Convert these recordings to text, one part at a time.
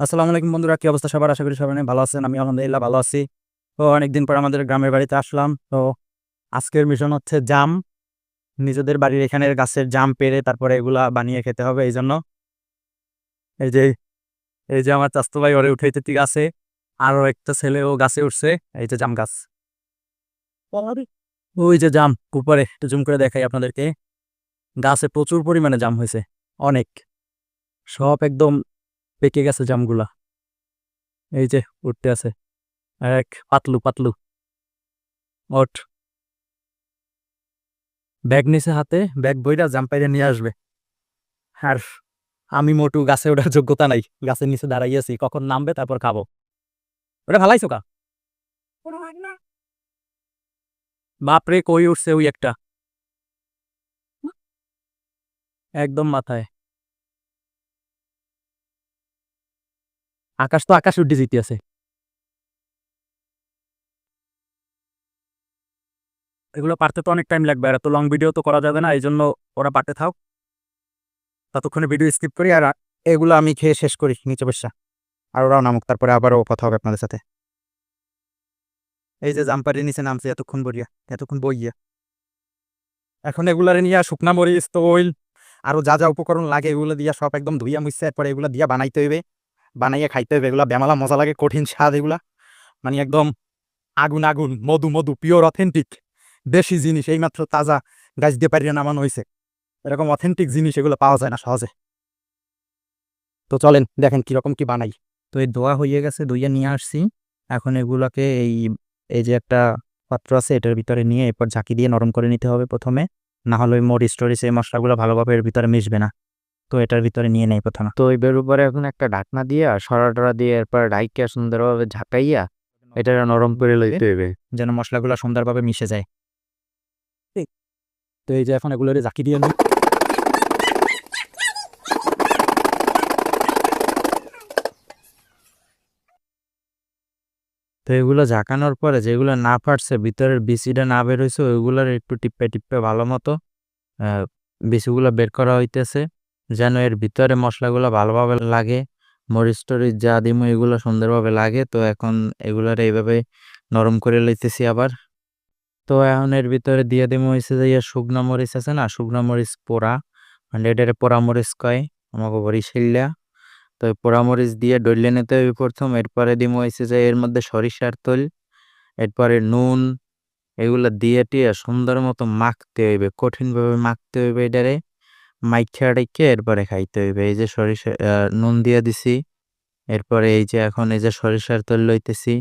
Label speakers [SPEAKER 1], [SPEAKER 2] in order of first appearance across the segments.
[SPEAKER 1] আসসালামু আলাইকুম বন্ধুরা, কি অবস্থা সবার? আশা করি সবাই ভালো আছেন, আমি আলহামদুলিল্লাহ ভালো আছি। তো অনেকদিন পর আমাদের গ্রামের বাড়িতে আসলাম। তো আজকের মিশন হচ্ছে জাম। নিজেদের বাড়ির এখানের গাছের জাম পেরে তারপরে এগুলা বানিয়ে খেতে হবে এই জন্য এই যে এই যে আমার চাস্তো ভাই ওরে উঠাইতে ঠিক আছে। আরও একটা ছেলে ও গাছে উঠছে, এই যে জাম গাছ। ওই যে জাম, উপরে, একটু জুম করে দেখাই আপনাদেরকে। গাছে প্রচুর পরিমাণে জাম হয়েছে, অনেক। সব একদম পেকে গেছে জামগুলা। এই যে, উঠতে আছে। এক পাতলু পাতলু। ওঠ। ব্যাগ নিছে হাতে, ব্যাগ বইরা জাম পাইরে নিয়ে আসবে। আর আমি মোটু গাছে ওঠার যোগ্যতা নাই। গাছের নিচে দাঁড়াইয়াছি কখন নামবে তারপর খাব। ওটা ভালাইছো কা? বাপরে, কই উঠছে ওই একটা? একদম মাথায়। আকাশ তো আকাশ যেতে আছে। এগুলো পারতে তো অনেক টাইম লাগবে, আর এত লং ভিডিও তো করা যাবে না এই জন্য ওরা পারতে থাক। ততক্ষণে ভিডিও স্কিপ করি, আর এগুলো আমি খেয়ে শেষ করি, নিচে বসা। আর ওরাও নামুক, তারপরে আবারও কথা হবে আপনাদের সাথে। এই যে জাম্পারি নিচে নামছে, এতক্ষণ বইয়া এতক্ষণ বইয়া। এখন এগুলারে নিয়ে শুকনা মরিচ, তৈল আরও যা যা উপকরণ লাগে, এগুলো দিয়া সব একদম ধুইয়া মুছছে এরপরে এগুলো দিয়া বানাইতে হইবে। বানাইয়া খাইতে হবে এগুলা বেমালা মজা লাগে, কঠিন স্বাদ এগুলা। মানে একদম আগুন আগুন, মধু মধু পিওর অথেন্টিক দেশি জিনিস, এইমাত্র তাজা, গাছ দিয়ে পারিয়ে নামানো হয়েছে এরকম অথেন্টিক জিনিস এগুলো পাওয়া যায় না সহজে। তো চলেন, দেখেন কীরকম কি বানাই। তো এই দোয়া হয়ে গেছে, দইয়া নিয়ে আসছি। এখন এগুলাকে এই এই যে একটা পাত্র আছে, এটার ভিতরে নিয়ে এরপর ঝাঁকি দিয়ে নরম করে নিতে হবে প্রথমে। না হলে ওই মরিচ টরিচ এই মশলাগুলো ভালোভাবে এর ভিতরে মিশবে না। তো এটার ভিতরে নিয়ে নেই প্রথমে।
[SPEAKER 2] তো এবার উপরে এখন একটা ঢাকনা দিয়ে সরা টরা দিয়ে এরপর ডাইকে সুন্দরভাবে ঝাঁকাইয়া এটা নরম করে লইতে হবে।
[SPEAKER 1] যেন মশলাগুলো সুন্দরভাবে মিশে যায়। তো এই যে এখন এগুলো জাকি দিয়ে নিই।
[SPEAKER 2] তো এগুলো ঝাঁকানোর পরে যেগুলো না ফাটছে ভিতরের বিচিটা না বের হয়েছে ওইগুলোর একটু টিপে টিপে ভালো মতো আহ, বিচিগুলো বের করা হইতেছে। যেন এর ভিতরে মশলাগুলো ভালোভাবে লাগে। মরিচ টরিচ যা দিমু, এগুলো সুন্দরভাবে লাগে। তো এখন এগুলোর এইভাবে নরম করে লইতেছি আবার। তো এখন এর ভিতরে দিয়ে দিমু হয়েছে যে ইয়ে শুকনো মরিচ আছে না, শুকনো মরিচ পোড়া। মানে এটারে পোড়া মরিচ কয়, আমাকে বরিশাল্লা তো পোড়া মরিচ দিয়ে ডলে নিতে হবে প্রথম। এরপরে দিমু হয়েছে যে এর মধ্যে সরিষার তেল, এরপরে নুন। এগুলো দিয়ে টিয়ে সুন্দর মতো মাখতে হইবে, কঠিনভাবে মাখতে হইবে এটারে। মাইখা রেখে এরপরে খাইতে হইবে। এই যে সরিষা আহ, নুন দিয়ে দিছি। এরপরে এই যে এখন এই যে সরিষার তেল লইতেছি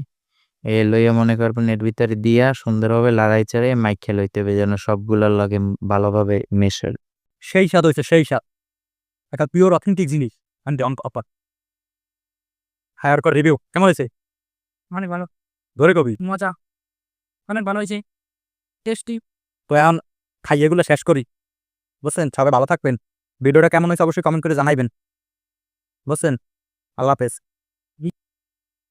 [SPEAKER 2] এই লইয়া মনে করবেন এর ভিতরে দিয়া সুন্দরভাবে লড়াই চাড়ে মাইখা লইতে হবে যেন সবগুলোর লাগে ভালোভাবে মেশে।
[SPEAKER 1] সেই স্বাদ হয়েছে সেই স্বাদ। একটা পিওর অথেন্টিক জিনিস। অপার হায়ার কর রিভিউ কেমন হয়েছে?
[SPEAKER 3] অনেক ভালো।
[SPEAKER 1] ধরে কবি।
[SPEAKER 3] মজা। অনেক ভালো হয়েছে। টেস্টি
[SPEAKER 1] তো এখন খাইয়ে এগুলো শেষ করি। বুঝছেন? সবাই ভালো থাকবেন। ভিডিওটা কেমন হয়েছে অবশ্যই কমেন্ট করে জানাইবেন। বুঝছেন? আল্লাহ হাফেজ।